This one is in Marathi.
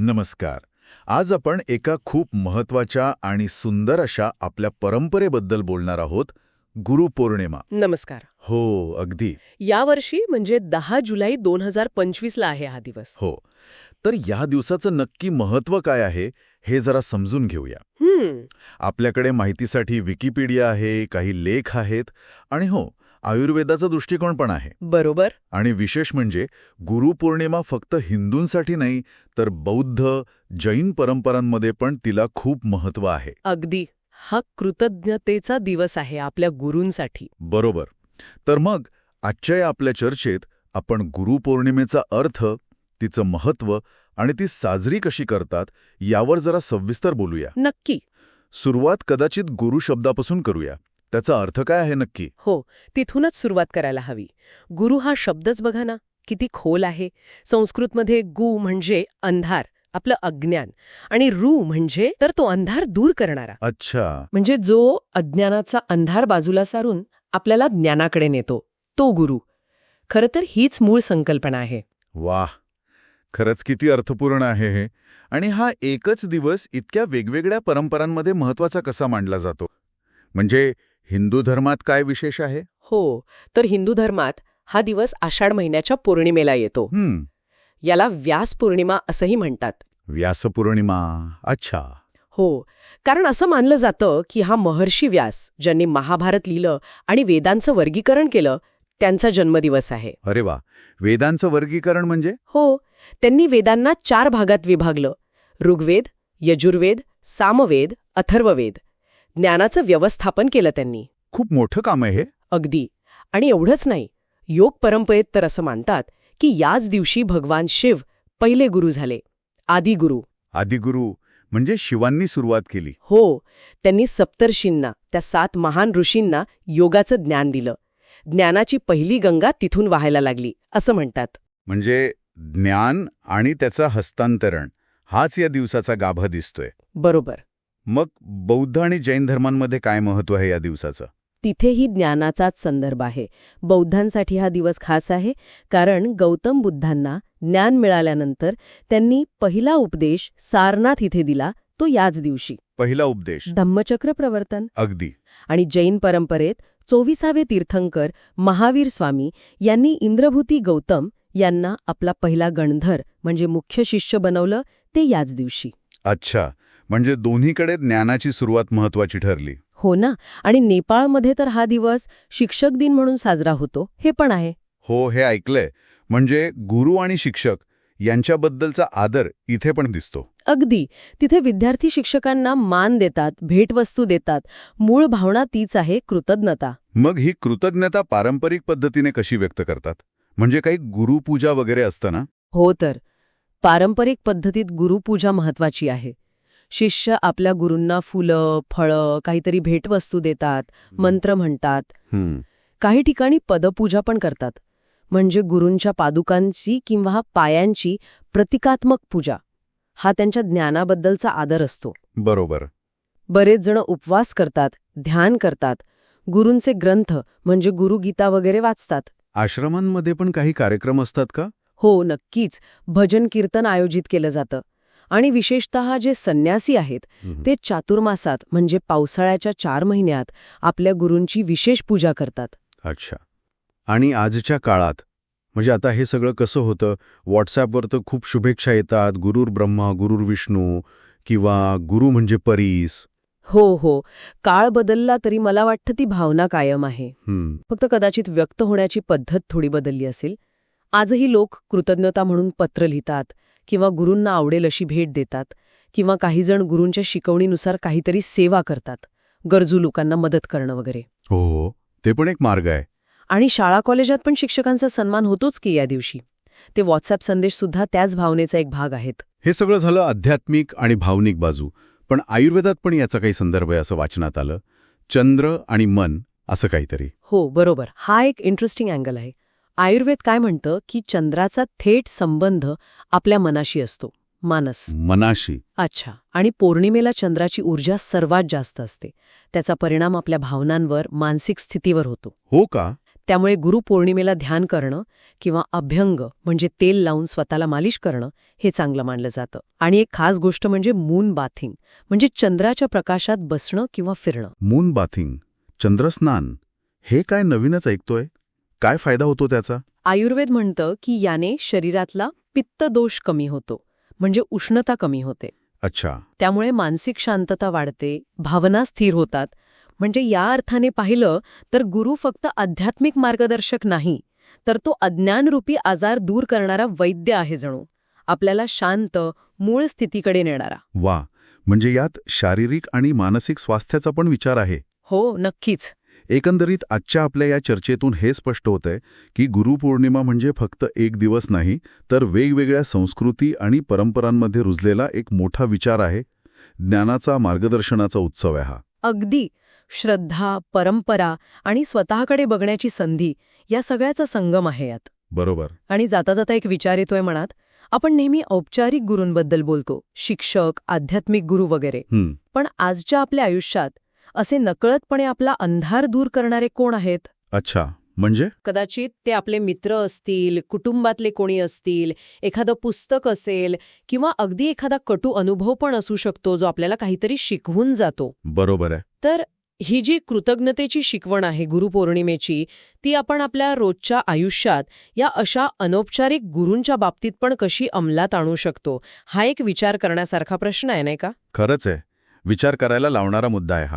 नमस्कार. आज आपण एका खूप महत्त्वाच्या आणि सुंदर अशा आपल्या परंपरेबद्दल बोलणार आहोत गुरुपौर्णिमा नमस्कार. हो अगदी. यावर्षी म्हणजे दहा जुलै दोन हजार पंचवीसला आहे हा दिवस. हो. तर या दिवसाचं नक्की महत्त्व काय आहे हे जरा समजून घेऊया. हम्म. आपल्याकडे माहितीसाठी विकिपीडिया आहे काही लेख आहेत आणि हो आयुर्वेदाचा दृष्टिकोन पण आहे. बरोबर. आणि विशेष म्हणजे गुरुपौर्णिमा फक्त हिंदूंसाठी नाही तर बौद्ध जैन परंपरांमध्ये पण तिला खूप महत्त्व आहे. अगदी. हा कृतज्ञतेचा दिवस आहे आपल्या गुरूंसाठी. बरोबर. तर मग आजच्या या आपल्या चर्चेत आपण गुरुपौर्णिमेचा अर्थ तिचं महत्त्व आणि ती साजरी कशी करतात यावर जरा सविस्तर बोलूया. नक्की. सुरुवात कदाचित गुरु शब्दापासून करूया. त्याचा अर्थ काय आहे नक्की? हो तिथूनच सुरुवात करायला हवी. गुरु हा शब्दच बघा ना किती खोल आहे. संस्कृतमध्ये गु म्हणजे अंधार आपलं अज्ञान. आणि रू म्हणजे तर तो अंधार दूर करणारा. अच्छा. म्हणजे जो अज्ञानाचा अंधार बाजूला सारून आपल्याला ज्ञानाकडे नेतो तो गुरु. खरं तर हीच मूळ संकल्पना आहे. वाह! खरंच किती अर्थपूर्ण आहे हे. आणि हा एकच दिवस इतक्या वेगवेगळ्या परंपरांमध्ये महत्त्वाचा कसा मांडला जातो? म्हणजे हिंदू धर्मात काय विशेष आहे? हो तर हिंदू धर्मात हा दिवस आषाढ महिन्याच्या पौर्णिमेला येतो. हम्म. याला व्यास पौर्णिमा असंही म्हणतात. व्यासपौर्णिमा अच्छा. हो कारण असं मानलं जातं की हा महर्षी व्यास ज्यांनी महाभारत लिहिलं आणि वेदांचं वर्गीकरण केलं त्यांचा जन्मदिवस आहे. अरे वा वेदांचं वर्गीकरण म्हणजे? हो त्यांनी वेदांना चार भागात विभागलं. ऋग्वेद यजुर्वेद सामवेद अथर्ववेद. ज्ञानाचं व्यवस्थापन केलं त्यांनी. खूप मोठं काम आहे हे. अगदी. आणि एवढंच नाही योग परंपरेत तर असं मानतात की याच दिवशी भगवान शिव पहिले गुरु झाले आदिगुरु आदिगुरु म्हणजे शिवांनी सुरुवात केली. हो त्यांनी सप्तर्षींना त्या सात महान ऋषींना योगाचं ज्ञान दिलं. ज्ञानाची पहिली गंगा तिथून वाहायला लागली असं म्हणतात. म्हणजे ज्ञान आणि त्याचं हस्तांतरण हाच या दिवसाचा गाभा दिसतोय. बरोबर. मग बौद्ध आणि जैन धर्मांमध्ये काय महत्त्व आहे या दिवसाचं? तिथेही ज्ञानाचाच संदर्भ आहे. बौद्धांसाठी हा दिवस खास आहे कारण गौतम बुद्धांना ज्ञान मिळाल्यानंतर त्यांनी पहिला उपदेश सारनाथ इथे दिला तो याच दिवशी. पहिला उपदेश? धम्मचक्र प्रवर्तन. अगदी. आणि जैन परंपरेत चोविसावे तीर्थंकर महावीर स्वामी यांनी इंद्रभूती गौतम यांना आपला पहिला गणधर म्हणजे मुख्य शिष्य बनवलं ते याच दिवशी. अच्छा. म्हणजे दोन्हीकडे ज्ञानाची सुरुवात महत्वाची ठरली. हो ना? आणि नेपाळमध्ये तर हा दिवस शिक्षक दिन म्हणून साजरा होतो हे पण आहे. हो हे ऐकलंय. म्हणजे गुरु आणि शिक्षक यांच्याबद्दलचा आदर इथे पण दिसतो. अगदी. तिथे विद्यार्थी शिक्षकांना मान देतात भेटवस्तू देतात. मूळ भावना तीच आहे कृतज्ञता. मग ही कृतज्ञता पारंपरिक पद्धतीने कशी व्यक्त करतात? म्हणजे काही गुरुपूजा वगैरे असतं ना? हो तर. पारंपरिक पद्धतीत गुरुपूजा महत्वाची आहे. शिष्य आपल्या गुरूंना फुलं फळं काहीतरी भेटवस्तू देतात मंत्र म्हणतात. काही ठिकाणी पदपूजा पण करतात. म्हणजे गुरूंच्या पादुकांची किंवा पायांची प्रतिकात्मक पूजा. हा त्यांच्या ज्ञानाबद्दलचा आदर असतो. बरोबर. बरेच जण उपवास करतात ध्यान करतात. गुरूंचे ग्रंथ म्हणजे गुरुगीता वगैरे वाचतात. आश्रमांमध्ये पण काही कार्यक्रम असतात का? हो नक्कीच. भजन कीर्तन आयोजित केलं जातं. आणि विशेषतः जे संन्यासी आहेत ते चातुर्मासात म्हणजे पावसाळ्याच्या चार महिन्यात आपल्या गुरूंची विशेष पूजा करतात. अच्छा. आणि आजच्या काळात म्हणजे आता हे सगळं कसं होतं? व्हॉट्सॲपवर तर खूप शुभेच्छा येतात गुरुर ब्रह्मा गुरुर विष्णू किंवा गुरु म्हणजे परीस. हो हो. काळ बदलला तरी मला वाटतं ती भावना कायम आहे. फक्त कदाचित व्यक्त होण्याची पद्धत थोडी बदलली असेल. आजही लोक कृतज्ञता म्हणून पत्र लिहितात किंवा गुरूंना आवडेल अशी भेट देतात किंवा काही जण गुरूंच्या शिकवणीनुसार काहीतरी सेवा करतात गरजू लोकांना मदत करणं वगैरे. हो हो. ते पण एक मार्ग आहे. आणि शाळा कॉलेजात पण शिक्षकांचा सन्मान होतोच की या दिवशी. ते व्हॉट्सअप संदेश सुद्धा त्याच भावनेचा एक भाग आहेत. हे सगळं झालं आध्यात्मिक आणि भावनिक बाजू पण आयुर्वेदात पण याचा काही संदर्भ आहे असं वाचनात आलं. चंद्र आणि मन असं काहीतरी. हो बरोबर. हा एक इंटरेस्टिंग अँगल आहे. आयुर्वेद काय म्हणतं की चंद्राचा थेट संबंध आपल्या मनाशी असतो मानस. मनाशी. अच्छा आणि पौर्णिमेला चंद्राची ऊर्जा सर्वात जास्त असते. त्याचा परिणाम आपल्या भावनांवर मानसिक स्थितीवर होतो. हो का? त्यामुळे गुरुपौर्णिमेला ध्यान करणं किंवा अभ्यंग म्हणजे तेल लावून स्वतःला मालिश करणं हे चांगलं मानलं जातं. आणि एक खास गोष्ट म्हणजे मून बाथिंग म्हणजे चंद्राच्या प्रकाशात बसणं किंवा फिरणं. मून बाथिंग चंद्रस्नान हे काय नवीनच ऐकतोय? काय फायदा होतो त्याचा? आयुर्वेद म्हणतं की याने शरीरातला पित्त दोष कमी होतो म्हणजे उष्णता कमी होते. अच्छा. त्यामुळे मानसिक शांतता वाढते भावना स्थिर होतात. म्हणजे या अर्थाने पाहिलं तर गुरु फक्त आध्यात्मिक मार्गदर्शक नाही तर तो अज्ञानरूपी आजार दूर करणारा वैद्य आहे जणू. आपल्याला शांत मूळ स्थितीकडे नेणारा. वा. म्हणजे यात शारीरिक आणि मानसिक स्वास्थ्याचा पण विचार आहे. हो नक्कीच. एकंदरीत आजच्या आपल्या या चर्चेतून हे स्पष्ट होतंय की गुरुपौर्णिमा म्हणजे फक्त एक दिवस नाही तर वेगवेगळ्या संस्कृती आणि परंपरांमध्ये रुजलेला एक मोठा विचार आहे ज्ञानाचा मार्गदर्शनाचा उत्सव आहे हा. अगदी. श्रद्धा परंपरा आणि स्वतःकडे बघण्याची संधी या सगळ्याचा संगम आहे यात. बरोबर. आणि जाता जाता एक विचार येतोय मनात आपण नेहमी औपचारिक गुरूंबद्दल बोलतो शिक्षक आध्यात्मिक गुरु वगैरे. हं, पण आजच्या आपल्या आयुष्यात असे नकळतपणे आपला अंधार दूर करणारे कोण आहेत? अच्छा म्हणजे? कदाचित ते आपले मित्र असतील कुटुंबातले कोणी असतील एखादं पुस्तक असेल किंवा अगदी एखादा कटू अनुभव पण असू शकतो जो आपल्याला काहीतरी शिकवून जातो. बरोबर आहे. तर ही जी कृतज्ञतेची शिकवण आहे गुरुपौर्णिमेची ती आपण आपल्या रोजच्या आयुष्यात या अशा अनौपचारिक गुरूंच्या बाबतीत पण कशी अंमलात आणू शकतो? हा एक विचार करण्यासारखा प्रश्न आहे नाही का? खरंच आहे. विचार करायला लावणारा मुद्दा आहे हा.